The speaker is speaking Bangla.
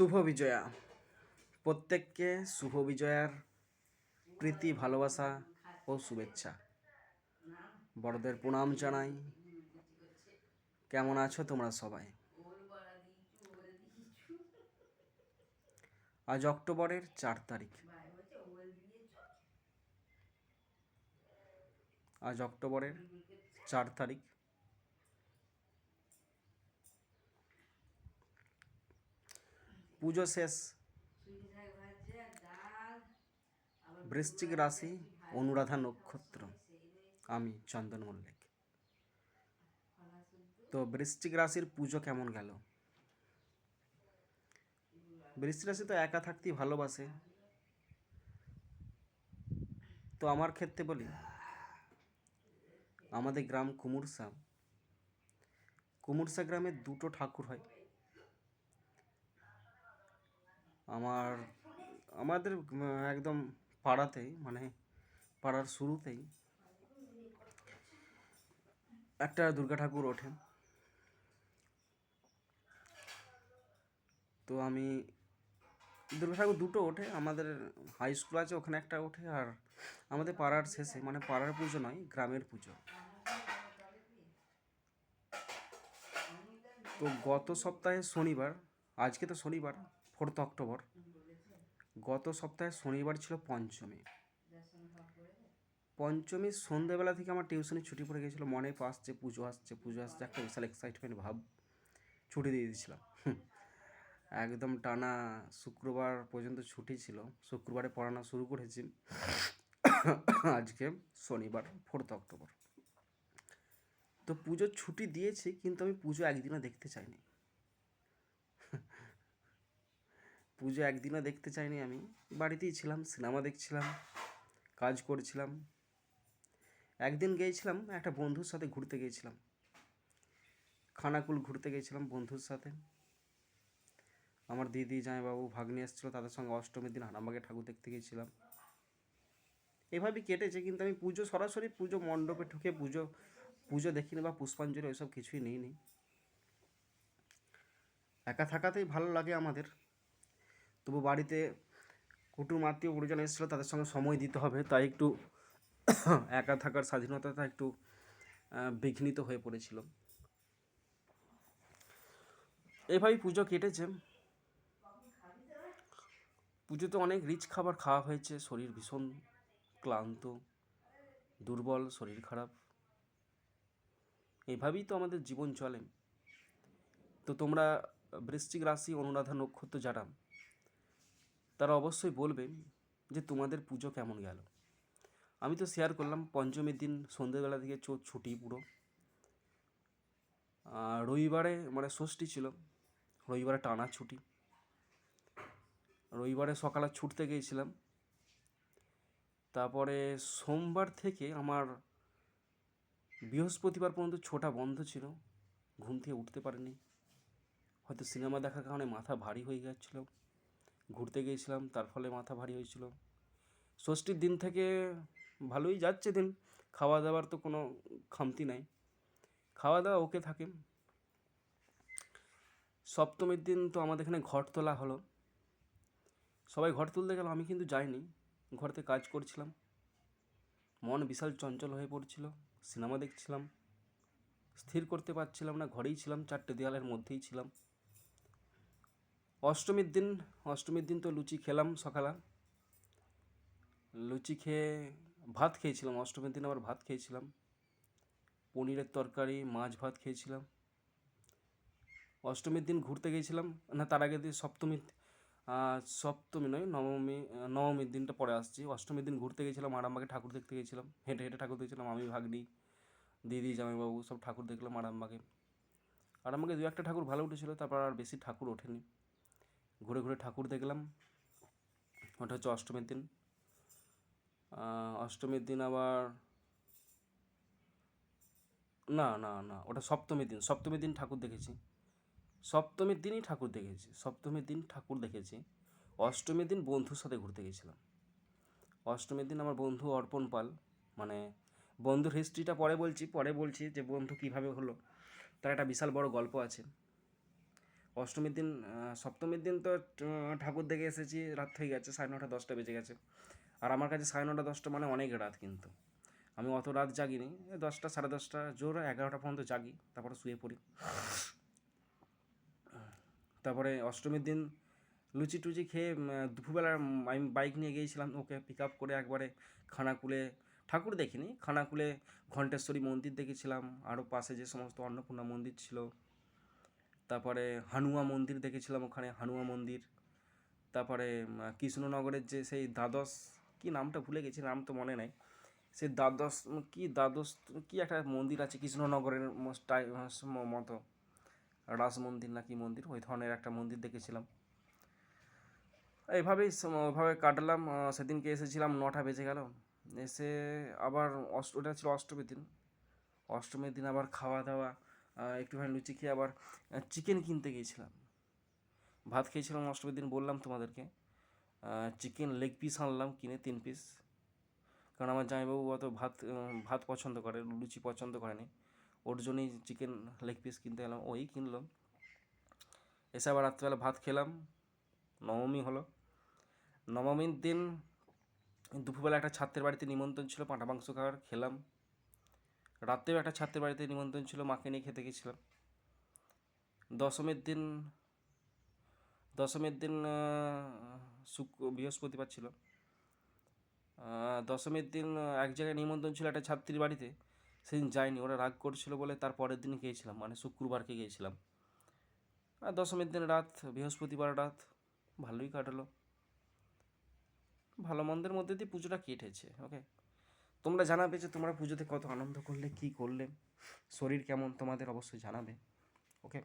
শুভ বিজয়া। প্রত্যেককে শুভ বিজয়ার প্রীতি, ভালোবাসা ও শুভেচ্ছা। বড়দের প্রণাম জানাই। কেমন আছো তোমরা সবাই? আজ অক্টোবরের চার তারিখ। আজ অক্টোবরের চার তারিখ। পুজো শেষ। বৃশ্চিক রাশি, অনুরাধা নক্ষত্র। আমি চন্দন মল্লিক। তো বৃশ্চিক রাশির পুজো কেমন গেল? বৃশ্চিক রাশি তো একা থাকতেই ভালোবাসে। তো আমার ক্ষেত্রে বলি, আমাদের গ্রাম কুমুরসা। কুমুরসা গ্রামে দুটো ঠাকুর হয়। আমার, আমাদের একদম পাড়াতেই মানে পাড়ার শুরুতেই একটা দুর্গা ঠাকুর ওঠে তো আমি, দুর্গা ঠাকুর দুটো ওঠে, আমাদের হাই স্কুল আছে, ওখানে একটা ওঠে, আর আমাদের পাড়ার শেষে মানে পাড়ার পুজো নয়, গ্রামের পুজো। তো গত সপ্তাহে শনিবার, আজকে তো শনিবার ফোর্থ অক্টোবর। গত সপ্তাহে শনিবার ছিল পঞ্চমী। পঞ্চমীর সন্ধ্যেবেলা থেকে আমার টিউশনে ছুটি পড়ে গেছিল মনে আসছে পুজো আসছে পুজো আসছে, একটা বিশাল এক্সাইটমেন্ট ভাব। ছুটি দিয়ে দিয়েছিলাম। একদম টানা শুক্রবার পর্যন্ত ছুটি ছিল। শুক্রবারে পড়ানো শুরু করেছি। আজকে শনিবার, ফোর্থ অক্টোবর। তো পুজোর ছুটি দিয়েছি, কিন্তু আমি পুজো একদিনও দেখতে চাইনি। পুজো একদিনও দেখতে চাইনি আমি। বাড়িতেই ছিলাম, সিনেমা দেখছিলাম, কাজ করছিলাম। একদিন গিয়েছিলাম, একটা বন্ধুর সাথে ঘুরতে গিয়েছিলাম। খানাকুল ঘুরতে গিয়েছিলাম বন্ধুর সাথে। আমার দিদি, জামাইবাবু, ভাগ্নি এসেছিল, তাদের সঙ্গে অষ্টমীর দিন হারামবাগে ঠাকুর দেখতে গিয়েছিলাম। এভাবেই কেটেছে, কিন্তু আমি পুজো সরাসরি পুজো মণ্ডপে ঢুকে পুজো পুজো দেখিনি বা পুষ্পাঞ্জলি ওইসব কিছুই নিইনি। একা থাকাতেই ভালো লাগে আমাদের। তবু বাড়িতে কুটুম আত্মীয় পরিজন এসেছিল, তাদের সঙ্গে সময় দিতে হবে। তাই একটু একা থাকার স্বাধীনতাটা একটু বিঘ্নিত হয়ে পড়েছিল। এভাবেই পুজো কেটেছে। পুজোতে অনেক রিচ খাবার খাওয়া হয়েছে। শরীর ভীষণ ক্লান্ত, দুর্বল, শরীর খারাপ। এভাবেই তো আমাদের জীবন চলে। তো তোমরা বৃশ্চিক রাশি, অনুরাধা নক্ষত্র যারা তারা অবশ্যই বলবে যে তোমাদের পুজো কেমন গেল। আমি তো শেয়ার করলাম, পঞ্চমীর দিন সন্ধ্যেবেলা থেকে চো ছুটি পুরো। আর রবিবারে মানে ষষ্ঠী ছিল, রবিবারে টানা ছুটি। রবিবারে সকালে ছুটতে গিয়েছিলাম। তারপরে সোমবার থেকে আমার বৃহস্পতিবার পর্যন্ত ছোটা বন্ধ ছিল, ঘুম থেকে উঠতে পারিনি। হয়তো সিনেমা দেখার কারণে মাথা ভারী হয়ে যাচ্ছিল ঘুরতে গিয়েছিলাম, তার ফলে মাথা ভারী হয়েছিল। ষষ্ঠীর দিন থেকে ভালোই যাচ্ছে দিন খাওয়া দাওয়ার তো কোনো খামতি নাই। খাওয়া দাওয়া ওকে থাকে। সপ্তমীর দিন তো আমাদের এখানে ঘট তোলা হলো। সবাই ঘর তুলতে গেল, আমি কিন্তু যাইনি। ঘরতে কাজ করছিলাম। মন বিশাল চঞ্চল হয়ে পড়ছিল, সিনেমা দেখছিলাম। স্থির করতে পারছিলাম না, ঘরেই ছিলাম, চারটে দেওয়ালের মধ্যেই ছিলাম। অষ্টমীর দিন অষ্টমীর দিন তো লুচি খেলাম সকালে। লুচি খেয়ে ভাত খেয়েছিলাম অষ্টমীর দিন আবার ভাত খেয়েছিলাম। পনিরের তরকারি মাছ ভাত খেয়েছিলাম। অষ্টমীর দিন ঘুরতে গিয়েছিলাম না তার আগের দিন সপ্তমী আহ, সপ্তমী নয় নবমী নবমীর দিনটা পরে আসছি। অষ্টমীর দিন ঘুরতে গেছিলাম আরামবাগে ঠাকুর দেখতে গেছিলাম হেঁটে হেঁটে ঠাকুর দেখছিলাম আমি ভাগ্নি দিদি জামাইবাবু সব ঠাকুর দেখলাম আরামবাগে। আরামবাগে দু একটা ঠাকুর ভালো উঠেছিল তারপর আর বেশি ঠাকুর ওঠেনি। ঘুরে ঘুরে ঠাকুর দেখলাম। ওটা হচ্ছে অষ্টমীর দিন। অষ্টমীর দিন আবার না না না, ওটা সপ্তমীর দিন। সপ্তমীর দিন ঠাকুর দেখেছি। সপ্তমীর দিনই ঠাকুর দেখেছি। সপ্তমীর দিন ঠাকুর দেখেছি। অষ্টমীর দিন বন্ধুর সাথে ঘুরতে গেছিলাম। অষ্টমীর দিন আমার বন্ধু অর্পণ পাল মানে বন্ধুর হিস্ট্রিটা পরে বলছি পরে বলছি যে বন্ধু কীভাবে হলো, তার একটা বিশাল বড় গল্প আছে। অষ্টমীর দিন সপ্তমীর দিন তো ঠাকুর দেখে এসেছি, রাত হয়ে গেছে, সাড়ে নটা, দশটা বেজে গেছে। আর আমার কাছে সাড়ে নটা, দশটা মানে অনেক রাত কিন্তু। আমি অত রাত জাগিনি দশটা, সাড়ে দশটা, জোর এগারোটা পর্যন্ত জাগি, তারপরে শুয়ে পড়ি। তারপরে অষ্টমীর দিন লুচি টুচি খেয়ে দুপুরবেলা আমি বাইক নিয়ে গিয়েছিলাম, ওকে পিক আপ করে একবারে খানাকুলে, ঠাকুর দেখিনি, খানাকুলে ঘণ্টেশ্বরী মন্দির দেখেছিলাম আরও পাশে যে সমস্ত অন্নপূর্ণা মন্দির ছিল। তারপরে হানুয়া মন্দির দেখেছিলাম ওখানে, হানুয়া মন্দির। তারপরে কৃষ্ণনগরের যে সেই দ্বাদশ, কি নামটা ভুলে গেছি, নাম তো মনে নাই। সেই দ্বাদশ কি দ্বাদশ, কি একটা মন্দির আছে কৃষ্ণনগরের মতো। রাস মন্দির না কি মন্দির, ওই ধরনের একটা মন্দির দেখেছিলাম। এইভাবেই ওইভাবে কাটলাম সেদিনকে এসেছিলাম, নটা বেজে গেল। এসে আবার অষ্ট, ওটা ছিল অষ্টমীর দিন। অষ্টমীর দিন আবার খাওয়া দাওয়া একটুখানি লুচি খেয়ে আবার চিকেন কিনতে গিয়েছিলাম। ভাত খেয়েছিলাম, অষ্টমীর দিন বললাম তোমাদেরকে চিকেন লেগ পিস আনলাম, কিনে তিন পিস কারণ আমার জামাইবাবু অত ভাত ভাত পছন্দ করে, লুচি পছন্দ করেনি। ওর জন্যই চিকেন লেগ পিস কিনতে গেলাম, ওই কিনলাম। এসে আবার রাত্রিবেলা ভাত খেলাম, নবমী হলো। নবমীর দিন দুপুরবেলা একটা ছাত্রের বাড়িতে নিমন্ত্রণ ছিল পাঁঠা মাংস খাওয়ার, খেলাম। রাত্রেও একটা ছাত্রের বাড়িতে নিমন্ত্রণ ছিল, মাকে নিয়ে খেতে গেছিলাম। দশমীর দিন দশমীর দিন শুক্র, বৃহস্পতিবার ছিল। দশমীর দিন এক জায়গায় নিমন্ত্রণ ছিল একটা ছাত্রীর বাড়িতে। সেদিন যায়নি ওরা রাগ করছিল বলে তার পরের দিন গিয়েছিলাম মানে শুক্রবারকে গিয়েছিলাম। আর দশমীর দিন রাত, বৃহস্পতিবার রাত, ভালোই কাটালো। ভালো মন্দের মধ্যে দিয়ে পুজোটা কেটেছে ওকে তোমরা জানাবে যে তোমরা পুজোতে কত আনন্দ করলে, কি করলে, শরীর কেমন তোমাদের অবশ্যই জানাবে ওকে